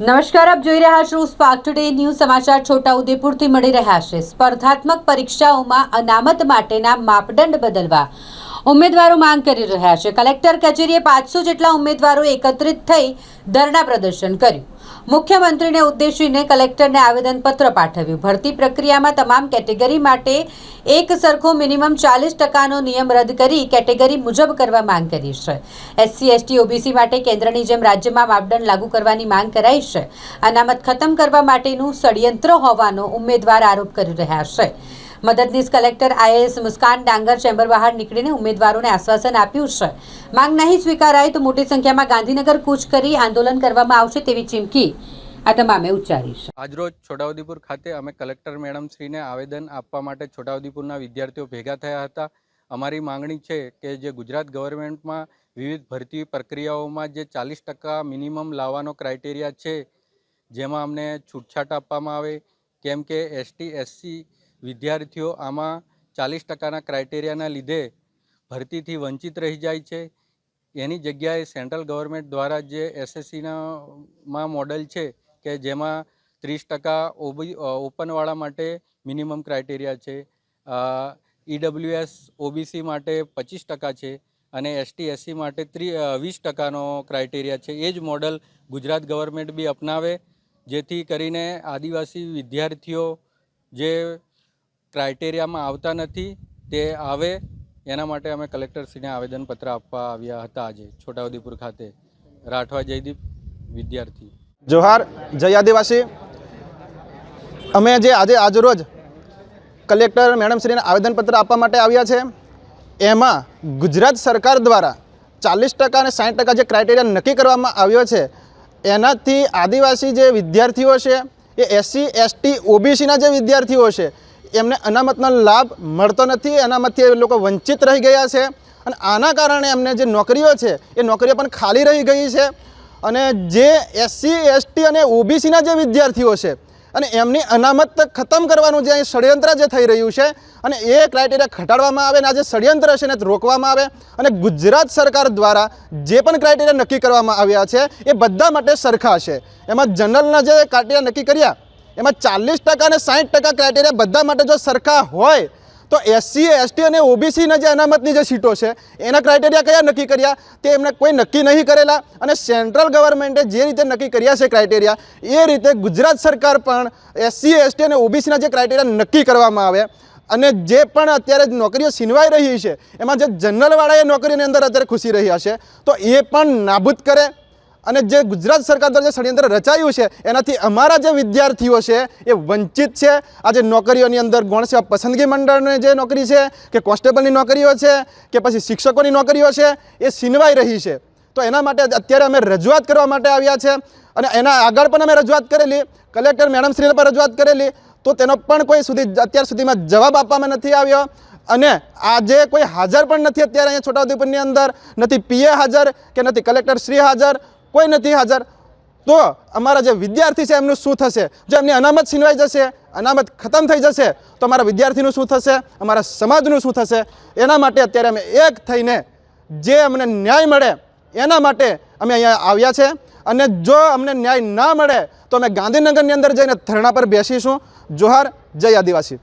નમસ્કાર, આપ જોઈ રહ્યા છો સ્પાર્ક ટુડે ન્યૂ સમાચાર છોટાઉદેપુરથી મળી રહ્યા છે. સ્પર્ધાત્મક પરીક્ષાઓમાં અનામત માટેના માપદંડ બદલવા ઉમેદવારો માંગ કરી રહ્યા છે. કલેક્ટર કચેરીએ પાંચસો જેટલા ઉમેદવારો એકત્રિત થઈ ધરણા પ્રદર્શન કર્યું. મુખ્યમંત્રીને ઉદ્દેશીને કલેક્ટરને આવેદનપત્ર પાઠવ્યું. ભરતી પ્રક્રિયામાં તમામ કેટેગરી માટે એક સરખો મિનિમમ ચાલીસ ટકાનો નિયમ રદ કરી કેટેગરી મુજબ કરવા માંગ કરી છે. એસસી, એસટી, ઓબીસી માટે કેન્દ્રની જેમ રાજ્યમાં માપદંડ લાગુ કરવાની માંગ કરાઈ છે. અનામત ખતમ કરવા માટેનું ષડયંત્ર હોવાનો ઉમેદવાર આરોપ કરી રહ્યા છે. મદદનીશ કલેક્ટર આઈએએસ મુસ્કાન ડાંગર ચેમ્બર બહાર નીકળીને ઉમેદવારોને આશ્વાસન આપ્યું છે. માંગ નહીં સ્વીકારાય તો મોટી સંખ્યામાં ગાંધીનગર કૂચ કરી આંદોલન કરવામાં આવશે તેવી ચીમકી આ તમામે ઉચ્ચારી છે. આજરોજ છોટાઉદેપુર ખાતે અમે કલેક્ટર મેડમ શ્રીને આવેદન આપવા માટે છોટાઉદેપુરના વિદ્યાર્થીઓ ભેગા થયા હતા. અમારી માંગણી છે કે જે ગુજરાત ગવર્મેન્ટમાં વિવિધ ભરતી પ્રક્રિયાઓમાં જે ચાલીસ ટકા મિનિમમ લાવવાનો ક્રાઇટેરિયા છે, જેમાં અમને છૂટછાટ આપવામાં આવે, કેમ કે એસટી, એસસી વિદ્યાર્થીઓ આમાં ચાલીસ ટકાના ક્રાઇટેરિયાના લીધે ભરતીથી વંચિત રહી જાય છે. એની જગ્યાએ સેન્ટ્રલ ગવર્મેન્ટ દ્વારા જે એસએસસીનામાં મોડલ છે કે જેમાં ત્રીસ ટકા ઓબી ઓપનવાળા માટે મિનિમમ ક્રાઇટેરિયા છે. ઈડબ્લ્યુએસ ઓબીસી માટે પચીસ ટકા છે અને એસટી, એસસી માટે ત્રી વીસ ટકાનો ક્રાઇટેરિયા છે. એ જ મોડલ ગુજરાત ગવર્મેન્ટ બી અપનાવે, જેથી કરીને આદિવાસી વિદ્યાર્થીઓ જે ક્રાઇટેરિયામાં આવતા નથી, તે આવે. એના માટે અમે કલેક્ટરશ્રીને આવેદનપત્ર આપવા આવ્યા હતા આજે, છોટાઉદેપુર ખાતે. રાઠવા જયદીપ, વિદ્યાર્થી. જોહાર, જય આદિવાસી. અમે જે આજે આજરોજ કલેક્ટર મેડમશ્રીને આવેદનપત્ર આપવા માટે આવ્યા છે, એમાં ગુજરાત સરકાર દ્વારા ચાલીસ ટકા અને સાઠ ટકા જે ક્રાઇટેરિયા નક્કી કરવામાં આવ્યો છે, એનાથી આદિવાસી જે વિદ્યાર્થીઓ છે, એ એસસી, એસટી, ઓબીસીના જે વિદ્યાર્થીઓ છે એમને અનામતનો લાભ મળતો નથી અનામતથી એ લોકો વંચિત રહી ગયા છે અને આના કારણે એમને જે નોકરીઓ છે, એ નોકરીઓ પણ ખાલી રહી ગઈ છે. અને જે એસસી, એસટી અને ઓબીસીના જે વિદ્યાર્થીઓ છે, અને એમની અનામત ખતમ કરવાનું જે ષડયંત્ર જે થઈ રહ્યું છે, અને એ ક્રાઇટેરિયા ઘટાડવામાં આવે અને આ જે ષડયંત્ર છે એને રોકવામાં આવે, અને ગુજરાત સરકાર દ્વારા જે પણ ક્રાઇટેરિયા નક્કી કરવામાં આવ્યા છે, એ બધા માટે સરખા છે. એમાં જનરલના જે ક્રાઇટેરિયા નક્કી કર્યા એમાં ચાલીસ ટકા અને સાઠ ટકા ક્રાઇટેરિયા બધા માટે જો સરખા હોય, તો એસસી એસટી અને ઓબીસીના જે અનામતની જે સીટો છે, એના ક્રાઇટેરિયા કયા નક્કી કર્યા? તે એમને કોઈ નક્કી નહીં કરેલા. અને સેન્ટ્રલ ગવર્મેન્ટે જે રીતે નક્કી કર્યા છે ક્રાઇટેરિયા એ રીતે ગુજરાત સરકાર પણ એસસી એસટી અને ઓબીસીના જે ક્રાઇટેરિયા નક્કી કરવામાં આવે. અને જે પણ અત્યારે નોકરીઓ છીનવાઈ રહી છે, એમાં જે જનરલવાળાએ નોકરીની અંદર અત્યારે ખુશી રહ્યા છે તો એ પણ નાબૂદ કરે. અને જે ગુજરાત સરકાર દ્વારા જે ષડયંત્ર રચાયું છે, એનાથી અમારા જે વિદ્યાર્થીઓ છે, એ વંચિત છે. આજે નોકરીઓની અંદર ગૌણ સેવા પસંદગી મંડળની જે નોકરી છે, કે કોન્સ્ટેબલની નોકરીઓ છે, કે પછી શિક્ષકોની નોકરીઓ છે, એ છીનવાઈ રહી છે. તો એના માટે અત્યારે અમે રજૂઆત કરવા માટે આવ્યા છે અને એના આગળ પણ અમે રજૂઆત કરેલી. કલેક્ટર મેડમશ્રીને પણ રજૂઆત કરેલી. તો તેનો પણ કોઈ સુધી અત્યાર સુધીમાં જવાબ આપવામાં નથી આવ્યો. અને આજે કોઈ હાજર પણ નથી અત્યારે અહીંયા છોટાઉદેપુરની અંદર. નથી પીએ હાજર કે નથી કલેક્ટર શ્રી હાજર. કોઈ નથી હાજર. તો અમારા જે વિદ્યાર્થી છે, એમનું શું થશે? જો એમની અનામત છીનવાઈ જશે, અનામત ખતમ થઈ જશે, તો અમારા વિદ્યાર્થીનું શું થશે? અમારા સમાજનું શું થશે? એના માટે અત્યારે અમે એક થઈને જે અમને ન્યાય મળે, એના માટે અમે અહીંયા આવ્યા છે. અને જો અમને ન્યાય ના મળે, તો અમે ગાંધીનગરની અંદર જઈને ધરણા પર બેસીશું. જોહાર, જય આદિવાસી.